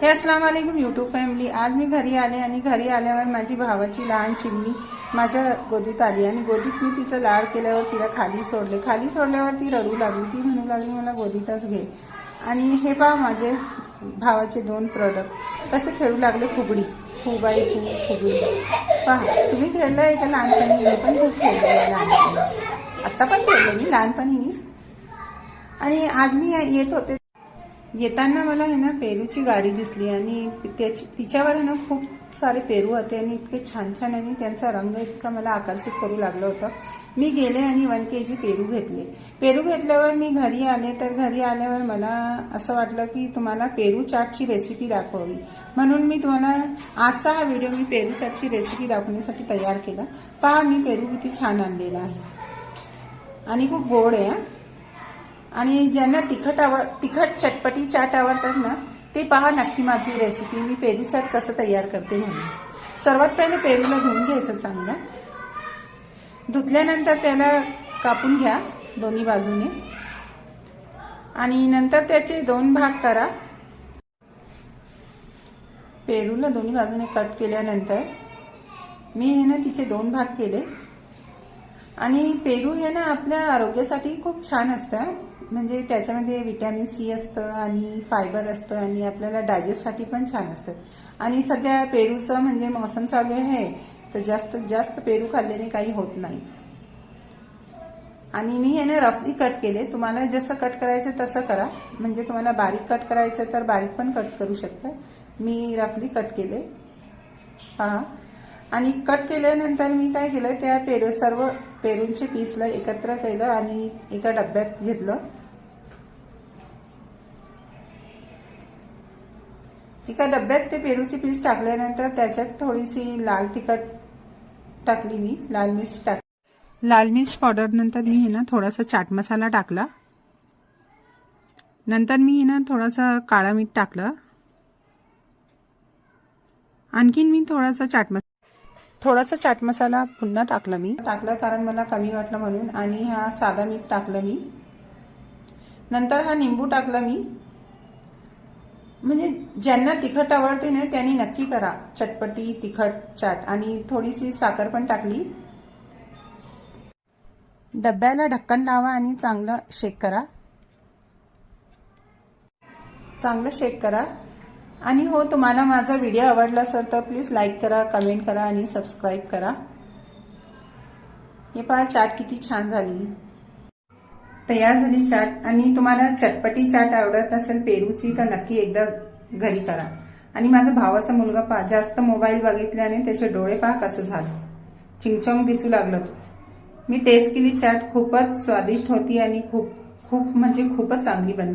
हे अस्सलाम वालेकुम यूट्यूब फॅमिली आज मी घरी आले आणि घरी आल्यावर माझी भावाची लहान चिमणी माझ्या गोदीत आली आणि गोदीत मी तिचं लाड केल्यावर तिला खाली सोडले. खाली सोडल्यावर ती रडू लागली. ती म्हणू लागली मला गोदीतच घे. आणि हे पहा माझे भावाचे दोन प्रोडक्ट कसे खेळू लागले फुगडी. फुबाई फू फुगडी. पहा तुम्ही खेळलंय का लहानपणी? मी पण खूप खेळले लहानपणी. आत्ता पण खेळले मी लहानपणीच आणि आज मी येत होते येताना मला आहे ना पेरूची गाडी दिसली आणि त्याची तिच्यावर आहे ना खूप सारे पेरू होते आणि इतके छान छान आणि त्यांचा रंग इतका मला आकर्षित करू लागलं होतं. मी गेले आणि वन के जी पेरू घेतले. पेरू घेतल्यावर मी घरी आले. तर घरी आल्यावर मला असं वाटलं की तुम्हाला पेरू चाटची रेसिपी दाखवावी. म्हणून मी तुम्हाला आजचा हा व्हिडिओ मी पेरू चाटची रेसिपी दाखवण्यासाठी तयार केला. पहा मी पेरू किती छान आणलेला आहे. आणि खूप गोड आहे हा. आणि ज्यांना तिखट आवड तिखट चटपटी चाट आवडतात ना ते पहा नक्की माझी रेसिपी मी पेरू चाट कसं तयार करते म्हणून. सर्वात पहिले पेरूला धुवून घ्यायचं चांगलं. धुतल्यानंतर त्याला कापून घ्या दोन्ही बाजूने. आणि नंतर त्याचे दोन भाग करा. पेरूला दोन्ही बाजूने कट केल्यानंतर मी हे ना तिचे दोन भाग केले. आणि पेरू हे ना आपल्या आरोग्यासाठी खूप छान असतं. म्हणजे त्याच्यामध्ये विटॅमिन सी असतं आणि फायबर असतं आणि आपल्याला डायजेस्टसाठी पण छान असतं. आणि सध्या पेरूचं म्हणजे मौसम चालू आहे तर जास्त जास्त पेरू खाल्ल्याने काही होत नाही. आणि मी हे ना रफली कट केले. तुम्हाला जसं कट करायचं तसं करा. म्हणजे तुम्हाला बारीक कट करायचं तर बारीक पण कट करू शकता. मी रफली कट केले. पहा. आणि कट केल्यानंतर मी काय केलं त्या पेरू सर्व पेरूंचे पीसला एकत्र केलं आणि एका डब्यात घेतलं. एका डब्यात ते पेरूचे पीस टाकल्यानंतर त्याच्यात थोडीशी लाल तिखट टाकली मी लाल मिर्च टाक लाल मिर्च पावडर नंतर मी हे ना थोडासा चाट मसाला टाकला. नंतर मी हे ना थोडासा काळा मीठ टाकलं. आणखीन मी थोडासा चाट मसाला थोडासा चाट मसाला पुन्हा टाकला मी. टाकला कारण मला कमी वाटलं म्हणून आणि हा साधा मीठ टाकलं मी. नंतर हा निंबू टाकला मी. म्हणजे ज्यांना तिखट आवडते ना त्यांनी नक्की करा. चटपटी तिखट चाट आणि थोडीशी साखर पण टाकली. डब्याला ढक्कन लावा आणि चांगलं शेक करा. चांगलं शेक करा. आणि हो तुम्हाला माझा व्हिडिओ आवडला असेल तर प्लीज लाईक करा कमेंट करा आणि सबस्क्राईब करा. हे पहा चाट किती छान झाली. तयार झाली चाट आणि तुम्हाला चटपटी चाट आवडत असेल पेरूची तर नक्की एकदा घरी करा. आणि माझा भावाचा मुलगा पहा जास्त मोबाईल बघितल्याने त्याचे डोळे पहा कसं झालं. चिंगचोंग दिसू लागलं मी टेस्ट केली चाट खूपच स्वादिष्ट होती आणि खूप खूप म्हणजे खूपच चांगली बनली.